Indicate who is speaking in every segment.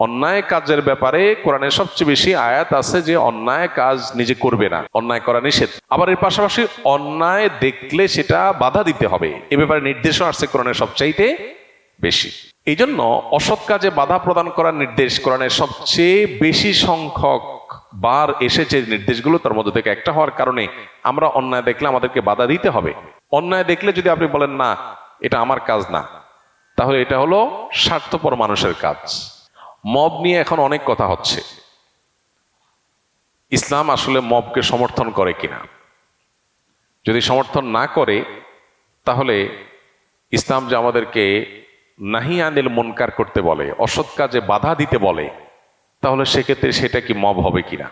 Speaker 1: অন্যায় কাজের ব্যাপারে কোরআনের সবচেয়ে বেশি আয়াত আছে যে অন্যায় কাজ নিজে করবে না, অন্যায় করা নিষেধ। আবার এর পাশাপাশি অন্যায় দেখলে সেটা বাধা দিতে হবে। এ ব্যাপারে নির্দেশও আসছে কোরআনের সবচাইতে বেশি। এই জন্য অসৎ কাজে বাধা প্রদান করার নির্দেশ কোরআনের সবচেয়ে বেশি সংখ্যক বার এসেছে নির্দেশগুলো, তার মধ্যে থেকে একটা হওয়ার কারণে আমরা অন্যায় দেখলে আমাদেরকে বাধা দিতে হবে। অন্যায় দেখলে যদি আপনি বলেন, না, এটা আমার কাজ না, তাহলে এটা হলো স্বার্থপর মানুষের কাজ। মব নিয়ে এখন অনেক কথা হচ্ছে। ইসলাম আসলে মবকে সমর্থন করে কিনা? যদি সমর্থন না করে, তাহলে ইসলাম যে আমাদেরকে নাহি আনিল মনকার করতে বলে, অসৎ কাজে বাধা দিতে বলে, তাহলে সেক্ষেত্রে সেটা কি মব হবে কিনা?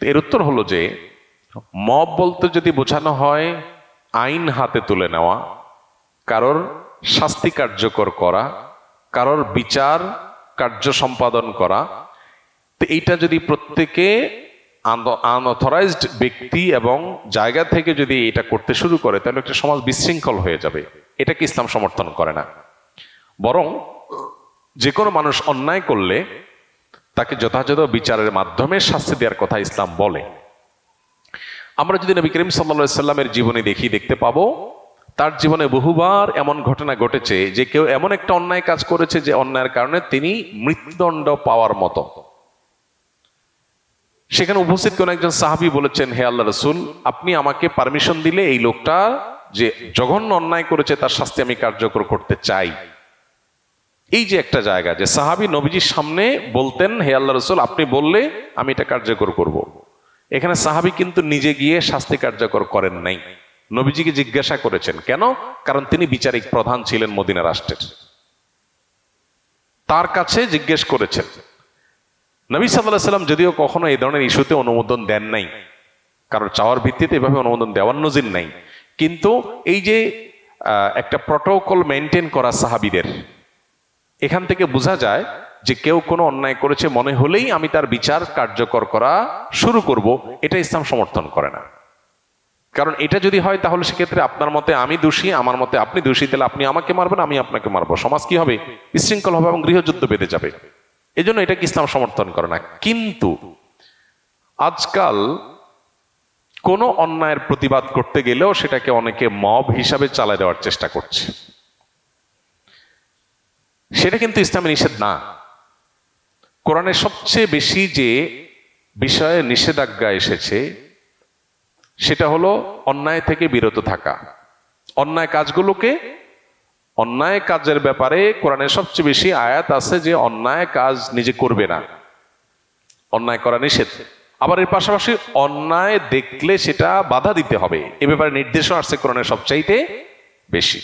Speaker 1: এর উত্তর হলো যে, মব বলতে যদি বোঝানো হয়, আইন হাতে তুলে নেওয়া, কারোর শাস্তি কার্যকর করা, কারোর বিচার কার্য সম্পাদন করা। তো এইটা যদি প্রত্যেকে আনঅথরাইজড ব্যক্তি এবং জায়গা থেকে যদি এটা করতে শুরু করে, তাহলে একটা সমাজ বিশৃঙ্খল হয়ে যাবে। এটাকে ইসলাম সমর্থন করে না। বরং যে কোনো মানুষ অন্যায় করলে তাকে যথাযথ বিচারের মাধ্যমে শাস্তি দেওয়ার কথা ইসলাম বলে। আমরা যদি নবী করিম সাল্লা সাল্লামের জীবনে দেখি, দেখতে পাবো তার জীবনে বহুবার এমন ঘটনা ঘটেছে যে কেউ এমন একটা অন্যায় কাজ করেছে যে অন্যায়ের কারণে তিনি মৃত্যুদণ্ড পাওয়ার মতো। সেখানে উপস্থিত কোন একজন সাহাবি বলেছেন, হে আল্লাহ রসুল, আপনি আমাকে পারমিশন দিলে এই লোকটা যে জঘন্য অন্যায় করেছে তার শাস্তি আমি কার্যকর করতে চাই। এই যে একটা জায়গা যে সাহাবি নবীজির সামনে বলতেন, হে আল্লাহ রসুল, আপনি বললে আমি এটা কার্যকর করব। এখানে সাহাবি কিন্তু নিজে গিয়ে শাস্তি কার্যকর করেন নাই। নবীজিকে জিজ্ঞাসা করেছেন, কেন? কারণ তিনি বিচারিক প্রধান ছিলেন মদিনা রাষ্ট্রের। তার কাছে জিজ্ঞেস করেছেন, নবী সাল্লাহ সাল্লাম যদিও কখনো এই ধরনের ইস্যুতে অনুমোদন দেন নাই কারণ চাওয়ার ভিত্তিতে এভাবে অনুমোদন দেওয়ার নজির নাই, কিন্তু এই যে একটা প্রটোকল মেনটেন করা সাহাবিদের, এখান থেকে বোঝা যায় যে কেউ কোনো অন্যায় করেছে মনে হলেই আমি তার বিচার কার্যকর করা শুরু করব, এটা ইসলাম সমর্থন করে না। কারণ এটা যদি হয় তাহলে সেক্ষেত্রে আপনার মতে আমি দোষী, আমার মতে আপনি দোষী, তাহলে আপনি আমাকে মারবেন, আমি আপনাকে মারবো। সমাজ কি হবে? বিশৃঙ্খল হবে এবং গৃহযুদ্ধ বেঁধে যাবে। এই জন্য এটাকে ইসলাম সমর্থন করে না। কিন্তু আজকাল কোনো অন্যায়ের প্রতিবাদ করতে গেলেও সেটাকে অনেকে মব হিসাবে চালায় দেওয়ার চেষ্টা করছে। সেটা কিন্তু ইসলামে নিষেধ না। কোরআনের সবচেয়ে বেশি যে বিষয়ে নিষেধাজ্ঞা এসেছে সেটা হলো অন্যায় থেকে বিরত থাকা। অন্যায় কাজগুলোকে, অন্যায় কাজের ব্যাপারে কোরআনের সবচেয়ে বেশি আয়াত আছে যে অন্যায় কাজ নিজে করবে না। অন্যায় করা নিষেধ। আবার এর পাশাপাশি অন্যায় দেখলে সেটা বাধা দিতে হবে। এ ব্যাপারে নির্দেশও আসছে কোরআনের সবচাইতে বেশি।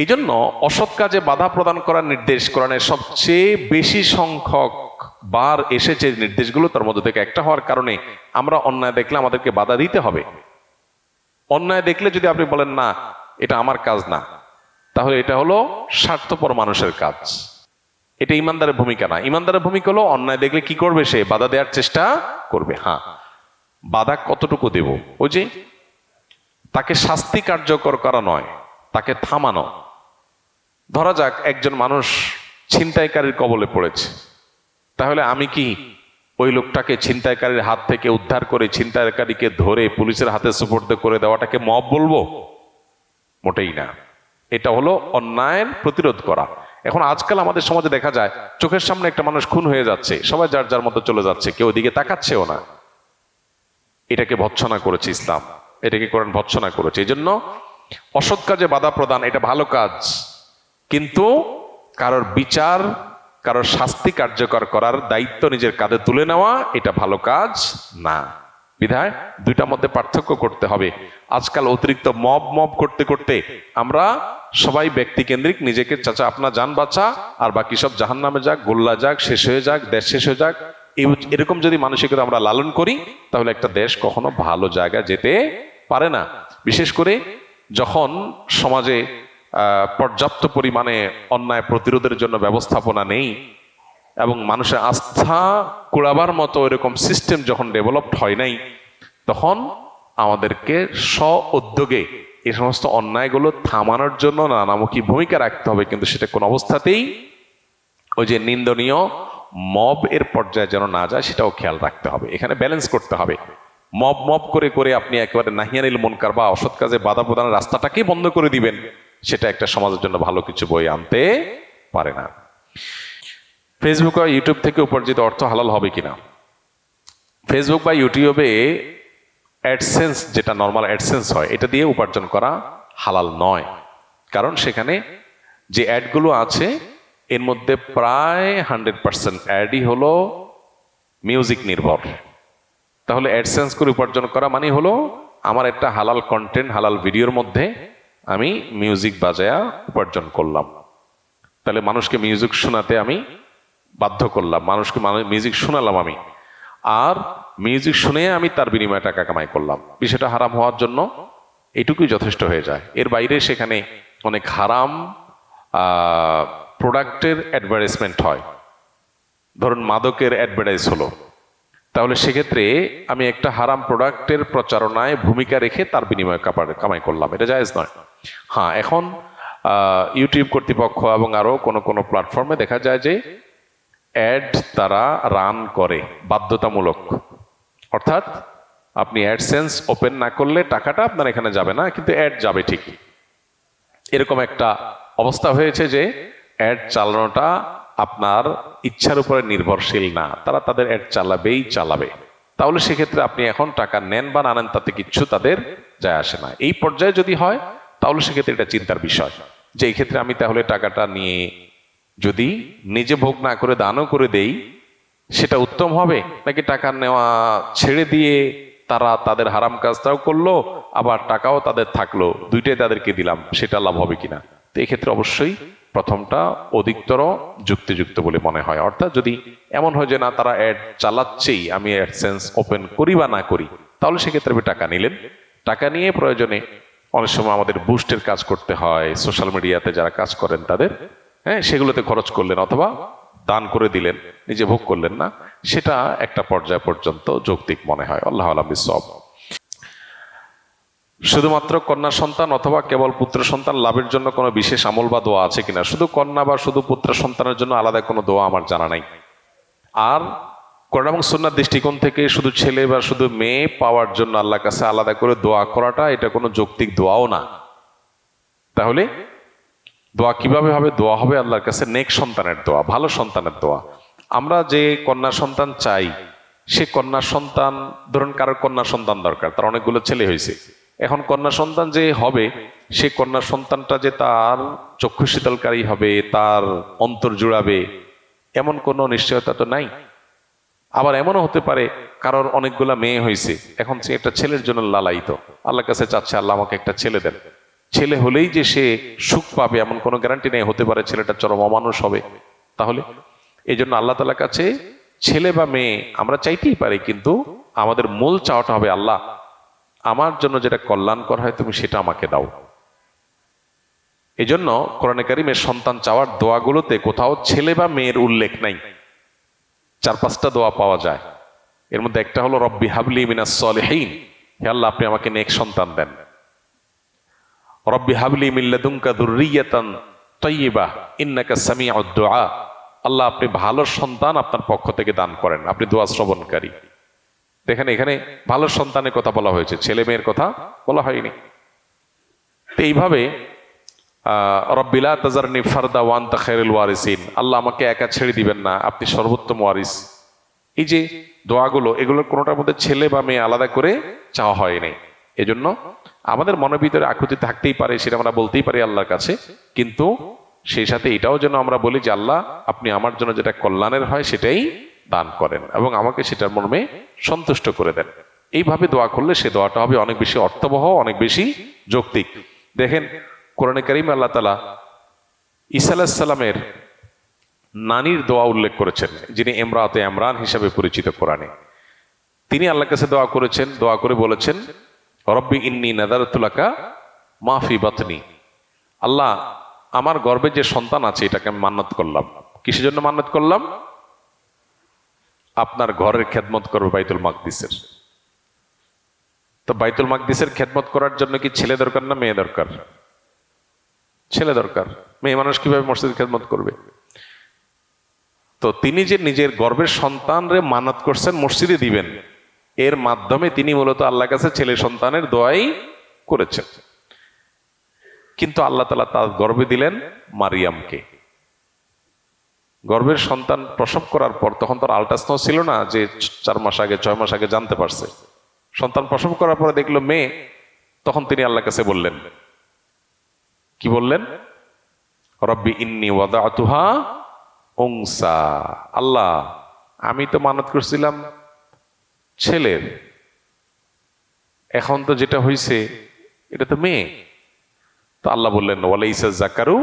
Speaker 1: এই জন্য অসৎ কাজে বাধা প্রদান করার নির্দেশ কোরআনের সবচেয়ে বেশি সংখ্যক বার এসেছে নির্দেশগুলো, তার মধ্যে থেকে একটা হওয়ার কারণে আমরা অন্যায় দেখলে আমাদেরকে বাধা দিতে হবে। অন্যায় দেখলে যদি আপনি বলেন, না, এটা আমার কাজ না, তাহলে এটা হলো স্বার্থপর মানুষের কাজ। এটা ইমানদারের ভূমিকা না। ইমানদারের ভূমিকা হলো অন্যায় দেখলে কি করবে সে? বাধা দেওয়ার চেষ্টা করবে হ্যাঁ। বাধা কতটুকু দেব? ওই যে, তাকে শাস্তি কার্যকর করা নয়, তাকে থামানো। ধরা যাক, একজন মানুষ ছিনতাইকারীর কবলে পড়েছে। তাহলে আমি কি ওই লোকটাকে ছিনতাইকারীর হাত থেকে উদ্ধার করে ছিনতাইকারীকে ধরে পুলিশের হাতে সুপর্দ করে দেওয়াটাকে মব বলব? মোটেই না। এটা হলো অন্যায়ের প্রতিরোধ করা। এখন আজকাল আমাদের সমাজে দেখা যায়, চোখের সামনে একটা মানুষ খুন হয়ে যাচ্ছে, সবাই যার যার মতো চলে যাচ্ছে, কেউ দিকে তাকাচ্ছেও না। এটাকে ভৎসনা করেছে ইসলাম। এটাকে কোরআন ভৎসনা করেছে। এই জন্য অসৎ কাজে বাধা প্রদান, এটা ভালো কাজ। কিন্তু কারোর বিচার, কারোর শাস্তি কার্যকর করার দায়িত্ব নিজের কাঁধে তুলে নেওয়া, এটা ভালো কাজ না। বিধায় দুইটার মধ্যে পার্থক্য করতে হবে। আজকাল অতিরিক্ত মব মব করতে করতে আমরা সবাই ব্যক্তি কেন্দ্রিক নিজেকে চাচা আপনার যান বাঁচা আর বাকি সব জাহান নামে যাক, গোল্লা যাক, শেষ হয়ে যাক, দেশ শেষ হয়ে যাক এরকম যদি মানসিকতা আমরা লালন করি, তাহলে একটা দেশ কখনো ভালো জায়গা যেতে পারে না। বিশেষ করে যখন সমাজে পর্যাপ্ত পরিমাণে অন্যায় প্রতিরোধের জন্য ব্যবস্থাপনা নেই এবং মানুষের আস্থা কুড়াবার মতো এরকম সিস্টেম যখন ডেভেলপড হয় নাই, তখন আমাদেরকে স্ব উদ্যোগে এই সমস্ত অন্যায়গুলো থামানোর জন্য নানামুখী ভূমিকা রাখতে হবে। কিন্তু সেটা কোন অবস্থাতেই ওই যে নিন্দনীয় মব এর পর্যায়ে যেন না যায়, সেটাও খেয়াল রাখতে হবে। এখানে ব্যালেন্স করতে হবে। মব মব করে করে আপনি একেবারে নাহিয়ানিল মনকার বা অসৎ কাজে বাধা প্রদানের রাস্তাটাকেই বন্ধ করে দিবেন। সেটা একটা সমাজের জন্য ভালো কিছু বই আনতে পারে না। ফেসবুক বা ইউটিউব থেকে উপার্জিত অর্থ হালাল হবে কিনা? ফেসবুক বা ইউটিউবে অ্যাডসেন্স যেটা নর্মাল অ্যাডসেন্স হয়, এটা দিয়ে উপার্জন করা হালাল নয়। কারণ সেখানে যে অ্যাডগুলো আছে, এর মধ্যে প্রায় হান্ড্রেড পার্সেন্ট অ্যাডই হলো মিউজিক নির্ভর। তাহলে অ্যাডসেন্স করে উপার্জন করা মানে হলো, আমার একটা হালাল কন্টেন্ট হালাল ভিডিওর মধ্যে আমি মিউজিক বাজায়া উপার্জন করলাম। তাহলে মানুষকে মিউজিক শোনাতে আমি বাধ্য করলাম। মানুষকে মিউজিক শোনালাম আমি। আর মিউজিক শুনে আমি তার বিনিময়ে টাকা কামাই করলাম। বিষয়টা হারাম হওয়ার জন্য এটুকুই যথেষ্ট হয়ে যায়। এর বাইরে সেখানে অনেক হারাম প্রোডাক্টের অ্যাডভার্টাইজমেন্ট হয়। ধরুন মাদকের অ্যাডভার্টাইজ হলো। তাহলে সেক্ষেত্রে আমি একটা হারাম প্রোডাক্টের প্রচারণায় ভূমিকা রেখে তার বিনিময়ে কামাই করলাম। এটা জায়েজ নয়। হ্যাঁ এখন ইউটিউব কর্তৃপক্ষ এবং আরও কোনো কোনো প্ল্যাটফর্মে দেখা যায় যে অ্যাড তারা রান করে, বাধ্যতামূলক। অর্থাৎ আপনি অ্যাডসেন্স ওপেন না করলে টাকাটা আপনার এখানে যাবে না, কিন্তু অ্যাড যাবে ঠিক। এরকম একটা অবস্থা হয়েছে যে অ্যাড চালানোটা আপনার ইচ্ছার উপরে নির্ভরশীল না, তারা তাদের অ্যাড চালাবেই চালাবে। তাহলে সেক্ষেত্রে আপনি এখন টাকা নেন বা না নেন, তাতে কিচ্ছু তাদের যায় আসে না। এই পর্যায়ে যদি হয়, তাহলে সেক্ষেত্রে এটা চিন্তার বিষয়। যে এই ক্ষেত্রে আমি তাহলে টাকাটা নিয়ে যদি নিজে ভোগ না করে, দানও করে দেই, সেটা উত্তম হবে? নাকি টাকা নেওয়া ছেড়ে দিয়ে তারা তাদের হারাম কাজটাও করল, আবার টাকাও তাদের থাকল, দুইটাই তাদেরকে দিলাম, সেটা লাভ হবে কিনা? তো এক্ষেত্রে অবশ্যই প্রথমটা অধিকতর যুক্তিযুক্ত বলে মনে হয়। অর্থাৎ যদি এমন হয় যে, না, তারা অ্যাড চালাচ্ছেই, আমি অ্যাডসেন্স ওপেন করি বা না করি, তাহলে সেক্ষেত্রে আপনি টাকা নিলেন। টাকা নিয়ে প্রয়োজনে অনেক সময় আমাদের বুস্টের কাজ করতে হয়, সোশ্যাল মিডিয়াতে যারা কাজ করেন তাদের। হ্যাঁ সেগুলোতে খরচ করলেন অথবা দান করে দিলেন, নিজে ভোগ করলেন না। সেটা একটা পর্যায় পর্যন্ত যৌক্তিক মনে হয়। আল্লাহ আলম সব শুধুমাত্র কন্যা সন্তান অথবা কেবল পুত্র সন্তান লাভের জন্য কোনো বিশেষ আমল বা দোয়া আছে কিনা? শুধু কন্যা বা শুধু পুত্র সন্তানের জন্য আলাদা কোনো দোয়া আমার জানা নাই। আর কোরআন এবং সুন্নার দৃষ্টিকোণ থেকে শুধু ছেলে বা শুধু মেয়ে পাওয়ার জন্য আল্লাহর কাছে আলাদা করে দোয়া করাটা এটা কোনো যৌক্তিক দোয়াও না। তাহলে দোয়া কীভাবে হবে? দোয়া হবে আল্লাহর কাছে নেক সন্তানের দোয়া, ভালো সন্তানের দোয়া। আমরা যে কন্যা সন্তান চাই, সে কন্যা সন্তান, ধরুন কারোর কন্যা সন্তান দরকার, তার অনেকগুলো ছেলে হয়েছে। এখন কন্যা সন্তান যে হবে, সে কন্যা সন্তানটা যে তার চক্ষু শীতলকারী হবে, তার অন্তর জুড়াবে, এমন কোনো নিশ্চয়তা তো নাই? আবার এমনও হতে পারে, কারোর অনেকগুলা মেয়ে হয়েছে, এখন সে একটা ছেলের জন্য লালায়িত। আল্লাহর কাছে চাচ্ছে, আল্লাহ আমাকে একটা ছেলে দেন। ছেলে হলেই যে সে সুখ পাবে, এমন কোনো গ্যারান্টি নেই, হতে পারে ছেলেটা চরম অমানুষ হবে। তাহলে এই জন্য আল্লাহ তালার কাছে ছেলে বা মেয়ে আমরা চাইতেই পারি, কিন্তু আমাদের মূল চাওয়াটা হবে আল্লাহ। আমার জন্য যেটা কল্যাণকর হয়, তুমি সেটা আমাকে দাও। এই জন্য কোরআনে কারিমের সন্তান চাওয়ার দোয়াগুলোতে কোথাও ছেলে বা মেয়ের উল্লেখ নাই। চার, পাঁচটা দোয়া পাওয়া যায়। এর মধ্যে একটা হলো, রব্বি হাবলি মিনাস সলেহীন। হে আল্লাহ, আপনি আমাকে নেক সন্তান দেন। রব্বি হাবলি মিল্লাদুঙ্কা দুর্রিয়াতান তৈবা ইন্নাকা সামিউদ দুআ। আল্লাহ, আপনি ভালো সন্তান আপনার পক্ষ থেকে দান করেন। আপনি দোয়া শ্রবণকারী। দেখেন এখানে ভালো সন্তানের কথা বলা হয়েছে, ছেলে মেয়ের কথা বলা হয়নি। এইভাবে রব্বিলা তাজারনি ফারদা ওয়ান তাখেরুল ওয়ারিসিন, আল্লাহ আমাকে একা ছেড়ে দিবেন না, আপনি সর্বোত্তম ওয়ারিস। এই যে দোয়াগুলো, এগুলোর কোনোটার মধ্যে ছেলে বা মেয়ে আলাদা করে চাওয়া হয়নি এজন্য আমাদের মনের ভিতরে আকুতি থাকতেই পারে, সেটা আমরা বলতেই পারি আল্লাহর কাছে, কিন্তু সেই সাথে এটাও যেন আমরা বলি যে, আল্লাহ, আপনি আমার জন্য যেটা কল্যাণের হয়, সেটাই দান করেন এবং আমাকে সেটার মর্মে সন্তুষ্ট করে দেন। এইভাবে দোয়া করলে সে দোয়াটা হবে অনেক বেশি অর্থবহ, অনেক বেশি যৌক্তিক। দেখেন, কোরআনে করিম আল্লাহ তালা ঈসা আলাহিসাল্লামের নানির দোয়া উল্লেখ করেছেন, যিনি এমরাতে এমরান হিসাবে পরিচিত কোরআনে। তিনি আল্লাহর কাছে দোয়া করেছেন, দোয়া করে বলেছেন, রব্বি ইন্নি নাদারতুলাকা মাফি বাতনি। আল্লাহ, আমার গর্বে যে সন্তান আছে, এটাকে আমি মান্নত করলাম। কিসের জন্য মান্নত করলাম? আপনার ঘরের খেদমত করবে বাইতুল মাকদিসের। তো বাইতুল মাকদিসের খেদমত করার জন্য কি ছেলে দরকার না মেয়ে দরকার? ছেলে দরকার। মেয়ে মানুষ কীভাবে মসজিদ খেদমত করবে? তো তিনি যে নিজের গর্বের সন্তানরে মানত করছেন, মসজিদে দিবেন, এর মাধ্যমে তিনি মূলত আল্লাহ কাছে ছেলে সন্তানের দোয়াই করেছেন। কিন্তু আল্লাহ তালা তার গর্বে দিলেন মারিয়ামকে। গর্ভের সন্তান প্রসব করার পর তখন তোর আল্ট্রাসাউন্ড ছিল না যে চার মাস আগে, ছয় মাস আগে জানতে পারছে। সন্তান প্রসব করার পরে দেখল মেয়ে, তখন তিনি আল্লাহ কাছে বললেন, কি বললেন? রব্বি ইন্নি ওয়াদাতুহা উংসা আল্লাহ, আমি তো মানত করছিলাম ছেলের। এখন তো যেটা হয়েছে এটা তো মেয়ে। তো আল্লাহ বললেন, ওয়ালাইসা জাকারু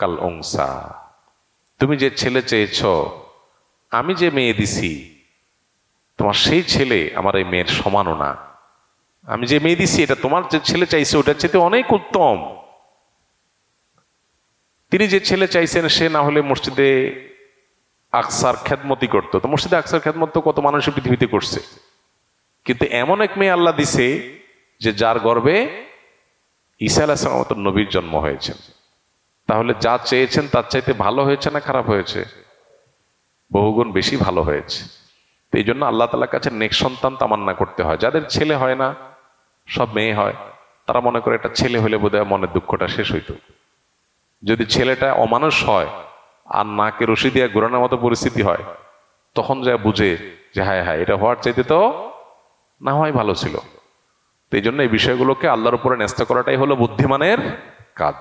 Speaker 1: কাল উংসা তুমি যে ছেলে চেয়েছ, আমি যে মেয়ে দিছি, তোমার সেই ছেলে আমার এই মেয়ের সমানও না। আমি যে মেয়ে দিছি, এটা তোমার যে ছেলে চাইছে, ওটার চেয়ে অনেক উত্তম। তিনি যে ছেলে চাইছেন, সে না হলে মসজিদে আকসার খ্যাতমতি করতো। তো মসজিদে আকসার খ্যাতমত কত মানুষ পৃথিবীতে করছে। কিন্তু এমন এক মেয়ে আল্লাহ দিছে, যে যার গর্বে ঈসা আলাহ নবীর জন্ম হয়েছে। তাহলে যা চেয়েছেন তার চাইতে ভালো হয়েছে না খারাপ হয়েছে? বহুগুণ বেশি ভালো হয়েছে। তো এই জন্য আল্লাহ তালার কাছে নেক্সট সন্তান তামান্না করতে হয়। যাদের ছেলে হয় না, সব মেয়ে হয়, তারা মনে করে এটা ছেলে হলে বোধহয় মনের দুঃখটা শেষ হইতো। যদি ছেলেটা অমানুষ হয় আর নাকে রশি দিয়ে ঘোরানোর মতো পরিস্থিতি হয়, তখন যা বুঝে যে হায় হায়, এটা হওয়ার চাইতে তো না হয় ভালো ছিল। তো এই জন্য এই বিষয়গুলোকে আল্লাহর উপরে ন্যস্ত করাটাই হলো বুদ্ধিমানের কাজ।